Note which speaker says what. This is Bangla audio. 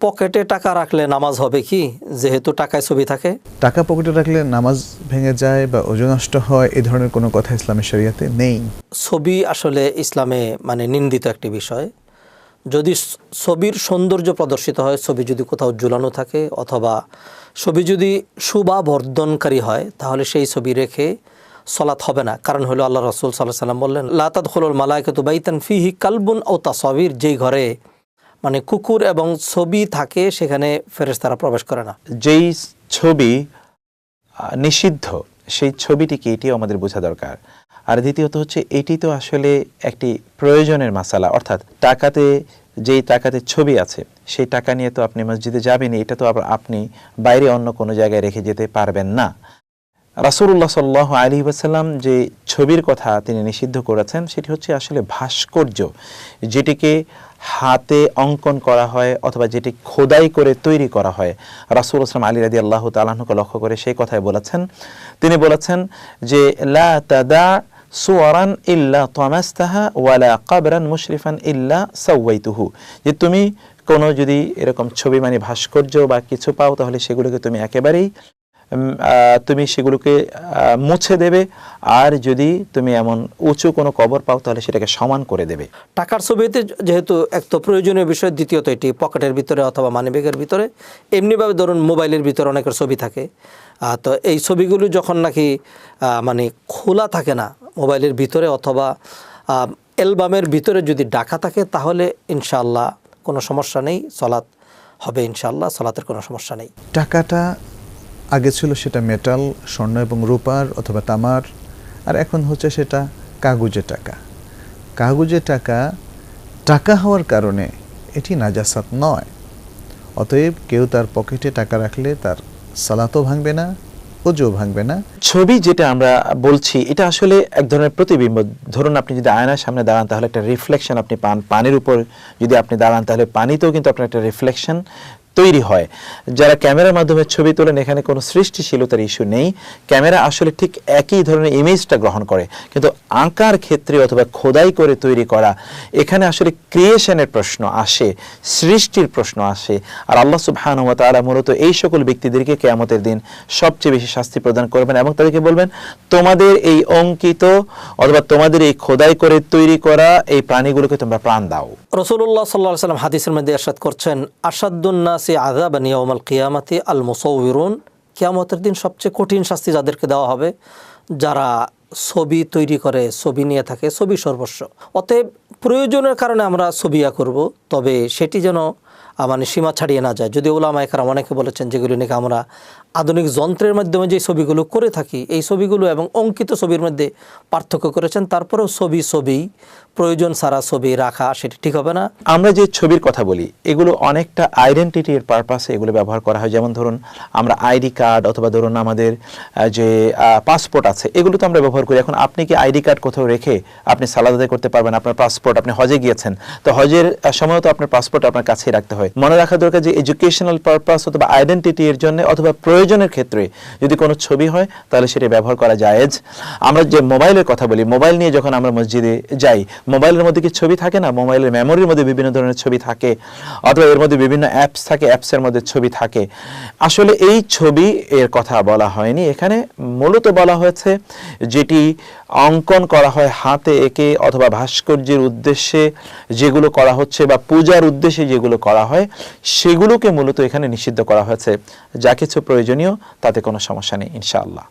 Speaker 1: পকেটে টাকা রাখলে নামাজ হবে কি? যেহেতু টাকায় ছবি থাকে।
Speaker 2: টাকা পকেটে রাখলে নামাজ ভেঙে যায় বা ওজন নষ্ট হয় এই ধরনের কোনো কথা ইসলামের শরিয়াতে নেই।
Speaker 1: ছবি আসলে ইসলামে মানে নিন্দিত একটি বিষয়। যদি ছবির সৌন্দর্য প্রদর্শিত হয় ছবি যদি কোথাও ঝুলানো থাকে অথবা ছবি যদি শুভা বর্ধনকারী হয় তাহলে সেই ছবি রেখে সলাৎ হবে না। কারণ হলো আল্লাহ রসুল সাল্লাহ সাল্লাম বললেন লাতাদ হলুল মালায়কতু বাইতান ফিহি কালবুন ও তাসবির যেই ঘরে মানে কুকুর এবং ছবি থাকে, সেখানে ফেরেশতারা প্রবেশ করে না।
Speaker 3: যেই ছবি নিষিদ্ধ, সেই ছবিটিকে এটিও আমাদের বোঝা দরকার? আর দ্বিতীয়ত হচ্ছে, এটি তো আসলে একটি প্রয়োজনের মাসালা, অর্থাৎ টাকাতে, যেই টাকাতে ছবি আছে, সেই টাকা নিয়ে তো আপনি মসজিদে যাবেনই, এটা তো আবার আপনি বাইরে অন্য কোনো জায়গায় রেখে যেতে পারবেন না। রাসূলুল্লাহ সাল্লাহ আলী ওয়াসাল্লাম যে ছবির কথা তিনি নিষিদ্ধ করেছেন, সেটি হচ্ছে আসলে ভাস্কর্য, যেটিকে হাতে অঙ্কন করা হয় অথবা যেটি খোদাই করে তৈরি করা হয়। রাসূল আসলাম আলী রাদি আল্লাহ তালাহকে লক্ষ্য করে সেই কথাই বলেছেন। তিনি বলেছেন যে, লা তাদা সুয়ারান ইল্লা তামাস্তাহা ওয়ালা কাবরান মুশরিফান ইল্লা সাওয়াইতুহু। যে তুমি কোনো যদি এরকম ছবি মানে ভাস্কর্য বা কিছু পাও, তাহলে সেগুলোকে তুমি একেবারেই তুমি সেগুলোকে মুছে দেবে। আর যদি তুমি এমন উঁচু কোনো কবর পাও তাহলে সেটাকে সমান করে দেবে।
Speaker 1: টাকার ছবিতে যেহেতু এক তো প্রয়োজনীয় বিষয় দ্বিতীয়ত এটি পকেটের ভিতরে অথবা মানিব্যাগের ভিতরে। এমনিভাবে ধরুন মোবাইলের ভিতরে অনেকের ছবি থাকে। তো এই ছবিগুলো যখন নাকি মানে খোলা থাকে না মোবাইলের ভিতরে অথবা অ্যালবামের ভিতরে যদি ডাকা থাকে তাহলে ইনশাল্লাহ কোনো সমস্যা নেই সলাৎ হবে ইনশাল্লাহ সলাতের কোনো সমস্যা নেই।
Speaker 2: টাকাটা আগে ছিল সেটা মেটাল স্বর্ণ এবং রূপার অথবা তামার, আর এখন হচ্ছে সেটা কাগজে টাকা। কাগজে টাকা টাকা হওয়ার কারণে এটি নাজাসাত নয়। অতএব কেউ তার পকেটে টাকা রাখলে তার সালাতও ভাঙবে না, ওজও ভাঙবে না।
Speaker 3: ছবি যেটা আমরা বলছি, এটা আসলে এক ধরনের প্রতিবিম্ব। ধরুন আপনি যদি আয়নার সামনে দাঁড়ান, তাহলে একটা রিফ্লেকশন আপনি পান। পানির উপর যদি আপনি দাঁড়ান, তাহলে পানিতেও কিন্তু আপনার একটা রিফ্লেকশন তৈরি হয়। যারা ক্যামেরার মাধ্যমে ছবি তোলেন, এখানে কোনো সৃষ্টিশীলতার ইস্যু নেই। ক্যামেরা আসলে ঠিক একই ধরনের ইমেজটা গ্রহণ করে। কিন্তু আঁকার ক্ষেত্রে অথবা খোদাই করে তৈরি করা, এখানে আসলে ক্রিয়েশনের প্রশ্ন আসে, সৃষ্টির প্রশ্ন আসে। আর আল্লাহ সুবহানাহু ওয়া তাআলা মূলত এই সকল ব্যক্তিদেরকে কেয়ামতের দিন সবচেয়ে বেশি শাস্তি প্রদান করবেন এবং তাদেরকে বলবেন, তোমাদের এই অঙ্কিত অথবা তোমাদের এই খোদাই করে তৈরি করা এই প্রাণীগুলোকে তোমরা প্রাণ দাও।
Speaker 1: রসুল্লাহ সাল্লাহ সাল্লাম হাদিসের মধ্যে এরশাদ করছেন আসাদুন্নাসি আজাবান ইয়াউমাল কিয়ামাতি আল মুসৌবিরুন কিয়ামতের দিন সবচেয়ে কঠিন শাস্তি যাদেরকে দেওয়া হবে, যারা ছবি তৈরি করে, ছবি নিয়ে থাকে, ছবি সর্বস্ব। অতএব প্রয়োজনের কারণে আমরা ছবি করব, তবে সেটি যেন মানে সীমা ছাড়িয়ে না যায়। যদি ওলামা একরাম অনেকে বলেছেন যেগুলি নাকি আমরা আধুনিক যন্ত্রের মাধ্যমে যে ছবিগুলো করে থাকি, এই ছবিগুলো এবং অঙ্কিত ছবির মধ্যে পার্থক্য করেছেন, তারপরেও ছবি ছবি প্রয়োজন সারা ছবি রাখা সেটি ঠিক হবে না।
Speaker 3: আমরা যে ছবির কথা বলি, এগুলো অনেকটা আইডেন্টিটির পারপাসে এগুলো ব্যবহার করা হয়। যেমন ধরুন, আমরা আইডি কার্ড অথবা ধরুন আমাদের যে পাসপোর্ট আছে, এগুলো তো আমরা ব্যবহার করি। এখন আপনি কি আইডি কার্ড কোথাও রেখে আপনি সালাদ করতে পারবেন? আপনার পাসপোর্ট আপনি হজে গিয়েছেন। তো হজের সময় তো আপনার পাসপোর্ট আপনার কাছেই রাখতে হয়। মনে রাখা দরকার যে এডুকেশনাল পারপাস অথবা আইডেন্টিটি এর জন্য অথবা প্রয়োজনের ক্ষেত্রে যদি কোনো ছবি হয়, তাহলে সেটা ব্যবহার করা জায়েজ আমরা যে মোবাইলের কথা বলি, মোবাইল নিয়ে যখন আমরা মসজিদে যাই মোবাইলের মধ্যে কি ছবি থাকে না? মোবাইলের মেমোরির মধ্যে বিভিন্ন ধরনের ছবি থাকে, অথবা এর মধ্যে বিভিন্ন অ্যাপস থাকে অ্যাপসের মধ্যে ছবি থাকে। আসলে এই ছবি এর কথা বলা হয়নি। এখানে মূলত বলা হয়েছে যেটি অঙ্কন করা হয় হাতে এঁকে অথবা ভাস্কর্যের উদ্দেশ্যে যেগুলো করা হচ্ছে বা পূজার উদ্দেশ্যে যেগুলো করা হয়, সেগুলোকে মূলত এখানে নিষিদ্ধ করা হয়েছে। যা কিছু প্রয়োজনীয়, তাতে কোনো সমস্যা নেই, ইনশাআল্লাহ।